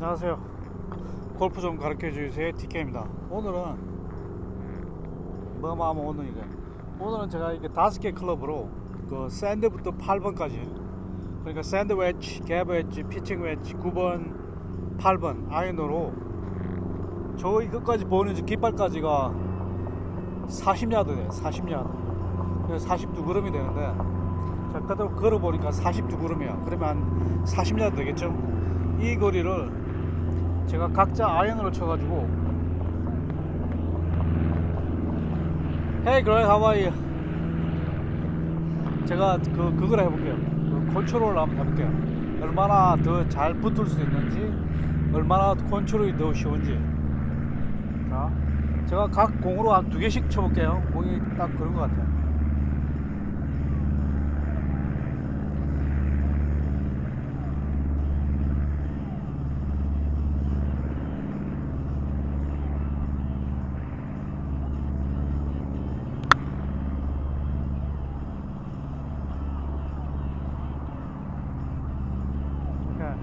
안녕하세요. 골프 좀 가르쳐 주세요. DK입니다. 오늘은 하면 오늘 이게 오늘은 제가 이게 다섯 개 클럽으로 그 샌드부터 8번까지 그러니까 샌드 웨지, 갭 웨지, 피칭 웨지 9번, 8번 아이언으로 저 이것까지 보는 저 깃발까지가 40야드 돼. 40야드. 그래서 42그램이 되는데 자 그대로 걸어보니까 42그램이야. 그러면 한 40야드 되겠죠? 이 거리를 제가 각자 아이언으로 쳐가지고 how are you? 제가 그 그걸 해볼게요. 그 컨트롤을 한번 해볼게요. 얼마나 더 잘 붙을 수 있는지, 얼마나 컨트롤이 더 쉬운지. 자, 제가 각 공으로 한 두 개씩 쳐볼게요. 공이 딱 그런 것 같아요. 이렇게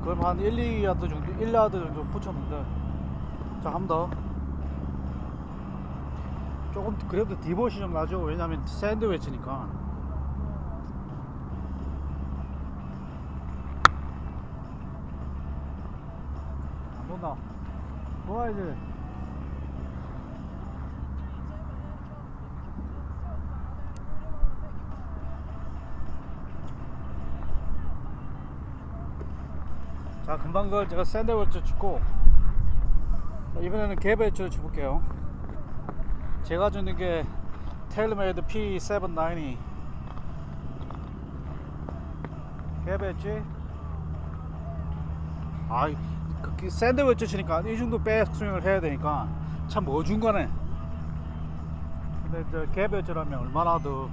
그럼 한 1, 2야드 정도, 1야드 정도 붙였는데 자, 한 번 더. 조금 그래도 디봇이 좀 나죠. 왜냐면 샌드위치니까. 안 본다. 좋아야지. 자, 금방 그 제가 쳤고 자, 이번에는 개배치를 쳐볼게요. 제가 주는 게 테일메이드 P790 개배치 아이 그 샌드위치 치니까 이 정도 백스윙을 해야 되니까 참 어중간해 근데 저 개배치라면 얼마나 더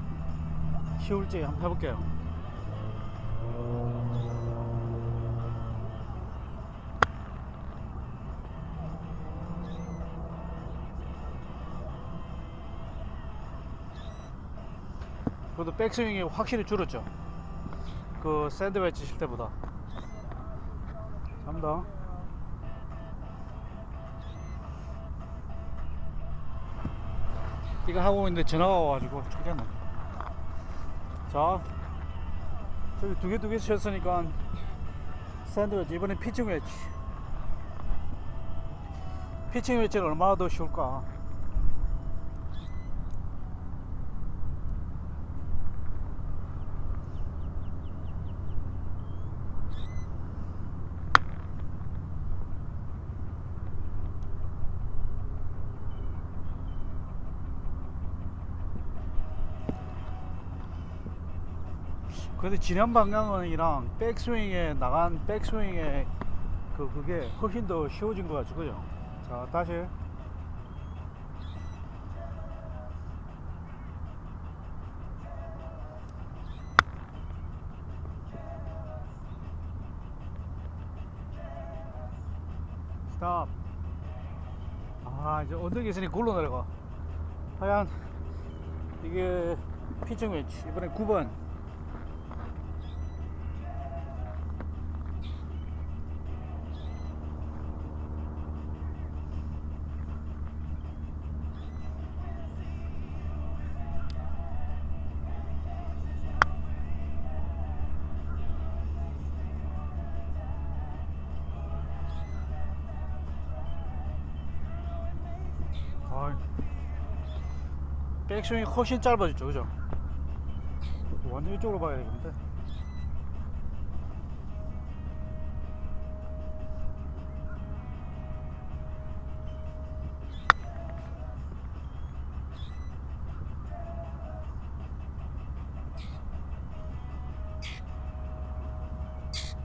쉬울지 한번 해볼게요 그래도 백스윙이 확실히 줄었죠. 그 샌드웨치 칠 때보다. 더. 이거 하고 있는데 전화가 와가지고 죽겠네. 자, 저기 두 개 두 개 쳤으니까 샌드웨치 이번엔 피칭 웨치. 피칭 웨치는 얼마나 더 쉬울까? 근데 지난 방향이랑 백스윙에 나간 백스윙에 그 그게 훨씬 더 쉬워진 것 같죠, 그죠? 자 다시 스탑. 아 이제 언덕이 있으니 굴러 내려가. 하얀 이게 피칭 웨치 이번에 9번. 아, 백스윙이 훨씬 짧아졌죠, 그죠? 완전 이쪽으로 봐야 되겠는데.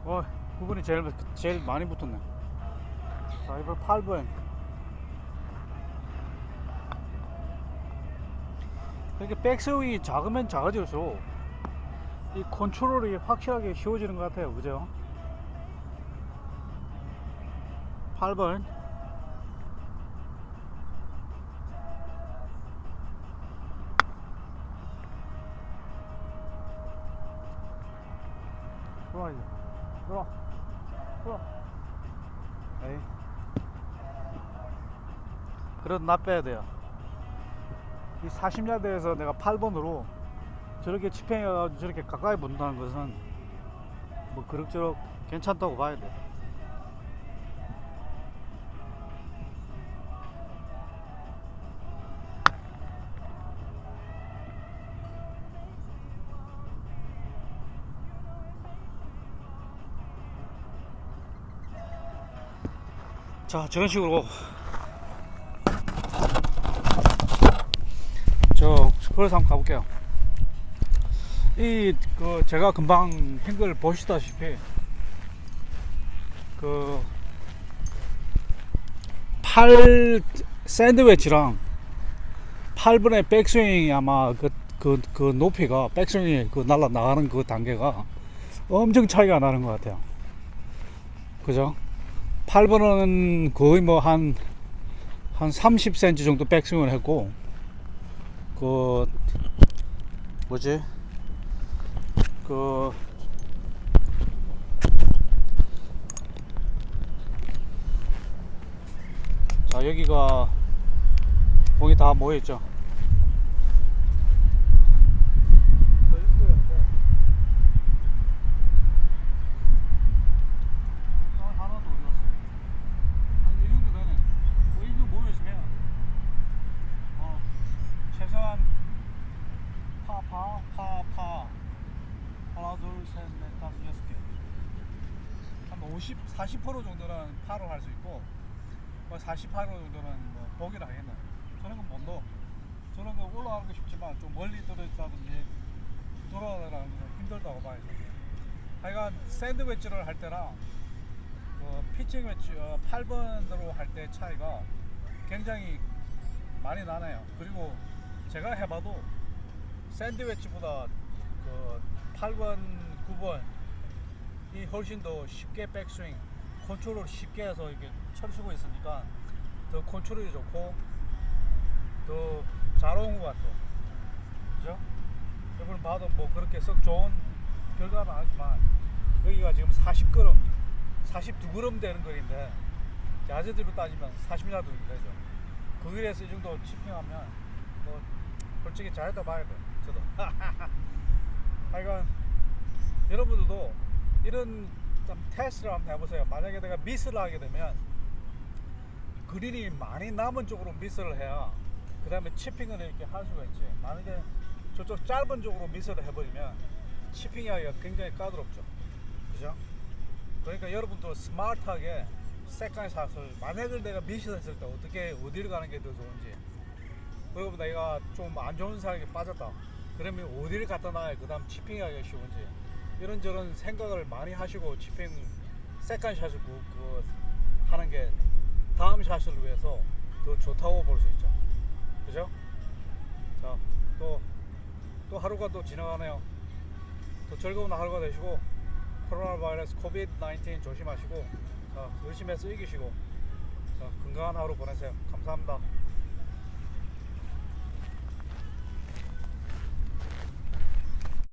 어, 9번이 제일, 제일 많이 붙었네. 자, 이번 8번. 이렇게 백스윙이 작으면 작아질수록 이 컨트롤이 확실하게 쉬워지는 것 같아요. 그죠? 8번. 좋아, 이제. 들어. 들어. 에이. 그래도 나 빼야 돼요. 이 40야드에서 내가 8번으로 저렇게 치팽해가지고 저렇게 가까이 붙는다는 것은 뭐 그럭저럭 괜찮다고 봐야 돼. 자 저런 식으로 저 그래서 한번 가볼게요 이 그 제가 금방 핑글 보시다시피 그 팔 샌드위치랑 8분의 백스윙이 아마 그, 그, 그 높이가 백스윙이 그 날라 나가는 그 단계가 엄청 차이가 나는 것 같아요 그죠? 8번은 거의 뭐 한 한 30cm 정도 백스윙을 했고 그 뭐지 그 자, 여기가 공이 다 모여있죠. 하나도 어디 갔어? 한 이 정도 되네. 뭐이 정도 모여있으면 어, 최소한 파, 파, 파, 파 하나, 둘, 셋, 넷, 다섯, 여섯 개. 한 50, 40% 정도는 파로 할 수 있고 뭐 48% 정도는 뭐 보기를 하겠네. 저런 건못 넣어. 저런 거 올라가는 거 쉽지만 좀 멀리 떨어졌다든지 돌아가는 건 힘들다고 봐야죠. 하여간 샌드위치를 할 때랑 그 피칭 웨치 어, 8번으로 할 때 차이가 굉장히 많이 나네요. 그리고 제가 해봐도 샌드위치보다 그 8번, 9번 이 훨씬 더 쉽게 백스윙 컨트롤을 쉽게 해서 이렇게 쳐주고 있으니까 더 컨트롤이 좋고 더잘온것 같아. 그죠? 여러분 봐도 뭐 그렇게 썩 좋은 결과는 아니지만 여기가 지금 40걸음, 42걸음 되는 거리인데 야제대로 따지면 40야드 되죠. 그 길에서 이 정도 치핑하면 뭐 솔직히 잘했다 봐야 돼. 저도. 하여간 여러분들도 이런 좀 테스트를 한번 해보세요. 만약에 내가 미스를 하게 되면 그린이 많이 남은 쪽으로 미스를 해야 그 다음에 치핑을 이렇게 할 수가 있지. 만약에 저쪽 짧은 쪽으로 미스를 해버리면 치핑하기가 굉장히 까다롭죠. 그죠? 그러니까 여러분도 스마트하게 세컨 샷을 만약에 내가 미스했을 때 어떻게 어디를 가는 게 더 좋은지 그리고 내가 좀 안 좋은 사람에 빠졌다. 그러면 어디를 갖다 놔야 그 다음 치핑하기가 쉬운지 이런저런 생각을 많이 하시고 치핑 세컨 샷을 그, 그 하는 게 다음 샷을 위해서 더 좋다고 볼 수 있죠. 그죠? 자, 또, 또 하루가 또 지나가네요. 또 즐거운 하루가 되시고, 코로나 바이러스 코비드 19 조심하시고, 자, 열심히 해서 이기시고, 자, 건강한 하루 보내세요. 감사합니다.